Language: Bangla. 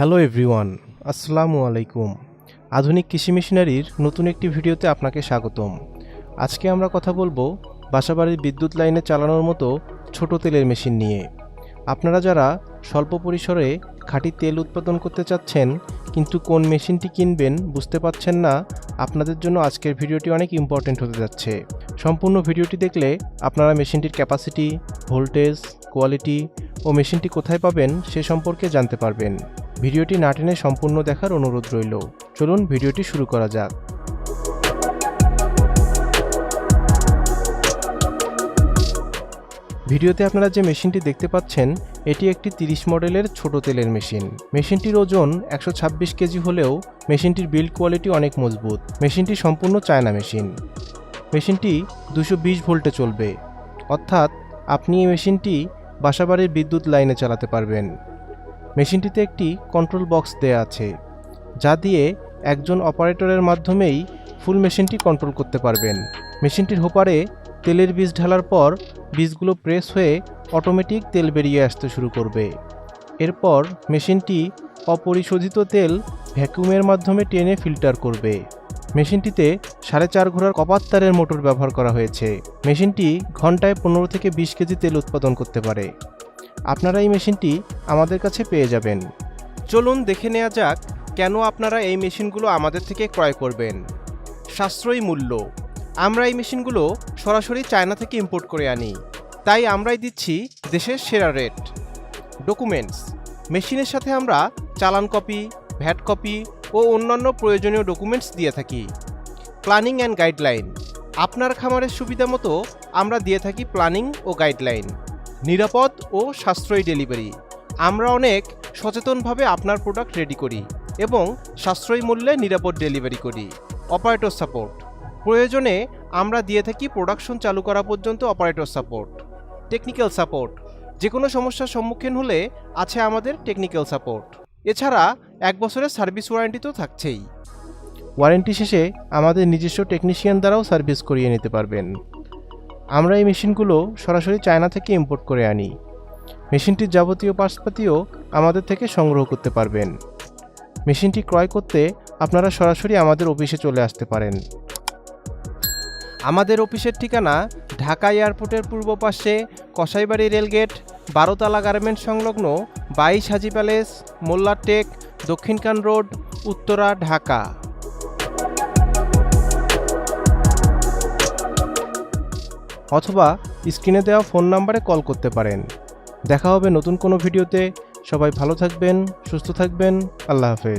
হ্যালো এভরিওয়ান, আসসালামু আলাইকুম। আধুনিক কৃষি মেশিনারির নতুন একটি ভিডিওতে আপনাকে স্বাগতম। আজকে আমরা কথা বলব বাসাবাড়ির বিদ্যুৎ লাইনে চালানোর মতো ছোট তেলের মেশিন নিয়ে। আপনারা যারা স্বল্প পরিসরে খাঁটি তেল উৎপাদন করতে চাচ্ছেন, কিন্তু কোন মেশিনটি কিনবেন বুঝতে পারছেন না, আপনাদের জন্য আজকের ভিডিওটি অনেক ইম্পর্ট্যান্ট হতে যাচ্ছে। সম্পূর্ণ ভিডিওটি দেখলে আপনারা মেশিনটির ক্যাপাসিটি ভোল্টেজ কোয়ালিটি ও মেশিনটি কোথায় পাবেন সে সম্পর্কে জানতে পারবেন। ভিডিওটি না টেনে সম্পূর্ণ দেখার অনুরোধ রইল। চলুন ভিডিওটি শুরু করা যাক। ভিডিওতে আপনারা যে মেশিনটি দেখতে পাচ্ছেন, এটি একটি 30 মডেলের ছোট তেলের মেশিন। মেশিনটির ওজন একশো ছাব্বিশ কেজি হলেও মেশিনটির বিল্ড কোয়ালিটি অনেক মজবুত। মেশিনটি সম্পূর্ণ চায়না মেশিন। মেশিনটি দুশো ভোল্টে চলবে। অর্থাৎ আপনি এই মেশিনটি বাসাবাড়ির বিদ্যুৎ লাইনে চালাতে পারবেন। মেশিনটিতে একটি কন্ট্রোল বক্স দেয়া আছে, যা দিয়ে একজন অপারেটরের মাধ্যমেই ফুল মেশিনটি কন্ট্রোল করতে পারবেন। মেশিনটির হোপারে তেলের বীজ ঢালার পর বীজগুলো প্রেস হয়ে অটোমেটিক তেল বেরিয়ে আসতে শুরু করবে। এরপর মেশিনটি অপরিশোধিত তেল ভ্যাকুমের মাধ্যমে টেনে ফিল্টার করবে। মেশিনটিতে সাড়ে চার ঘোড়ার কপার তারের মোটর ব্যবহার করা হয়েছে। মেশিনটি ঘন্টায় পনেরো থেকে বিশ কেজি তেল উৎপাদন করতে পারে। আপনারা এই মেশিনটি আমাদের কাছে পেয়ে যাবেন। চলুন দেখে নেওয়া যাক কেন আপনারা এই মেশিনগুলো আমাদের থেকে ক্রয় করবেন। সাশ্রয়ী মূল্য। আমরা এই মেশিনগুলো সরাসরি চায়না থেকে ইম্পোর্ট করে আনি। তাই আমরাই দিচ্ছি দেশের সেরা রেট। ডকুমেন্টস। মেশিনের সাথে আমরা চালান কপি, ভ্যাট কপি ও অন্যান্য প্রয়োজনীয় ডকুমেন্টস দিয়ে থাকি। Planning and guideline. আপনার খামারের সুবিধা মতো আমরা দিয়ে থাকি প্ল্যানিং ও গাইডলাইন। নিরাপদ ও সাশ্রয়ী ডেলিভারি। আমরা অনেক সচেতনভাবে আপনার প্রোডাক্ট রেডি করি এবং সাশ্রয়ী মূল্যে নিরাপদ ডেলিভারি করি। Operator support. প্রয়োজনে আমরা দিয়ে থাকি প্রোডাকশন চালু করা পর্যন্ত অপারেটর সাপোর্ট। Technical support. যে কোনো সমস্যার সম্মুখীন হলে আছে আমাদের টেকনিক্যাল সাপোর্ট। এছাড়া এক বছরের সার্ভিস ওয়ারেন্টি তো থাকছেই। ওয়ারেন্টি শেষে আমাদের নিজস্ব টেকনিশিয়ান দ্বারাও সার্ভিস করিয়ে নিতে পারবেন। আমরা এই মেশিনগুলো সরাসরি চায়না থেকে ইম্পোর্ট করে আনি। মেশিনটির যাবতীয় পার্টসপাতিও আমাদের থেকে সংগ্রহ করতে পারবেন। মেশিনটি ক্রয় করতে আপনারা সরাসরি আমাদের অফিসে চলে আসতে পারেন। আমাদের অফিসের ঠিকানা ঢাকা এয়ারপোর্টের পূর্ব পাশে কসাইবাড়ি রেলগেট, বারোতলা গার্মেন্ট সংলগ্ন বাইশ হাজি প্যালেস মোল্লারটেক দক্ষিণকান রোড, উত্তরা, ঢাকা। অথবা স্ক্রিনে দেওয়া ফোন নাম্বারে কল করতে পারেন। দেখা হবে নতুন কোনো ভিডিওতে। সবাই ভালো থাকবেন, সুস্থ থাকবেন। আল্লাহ হাফেজ।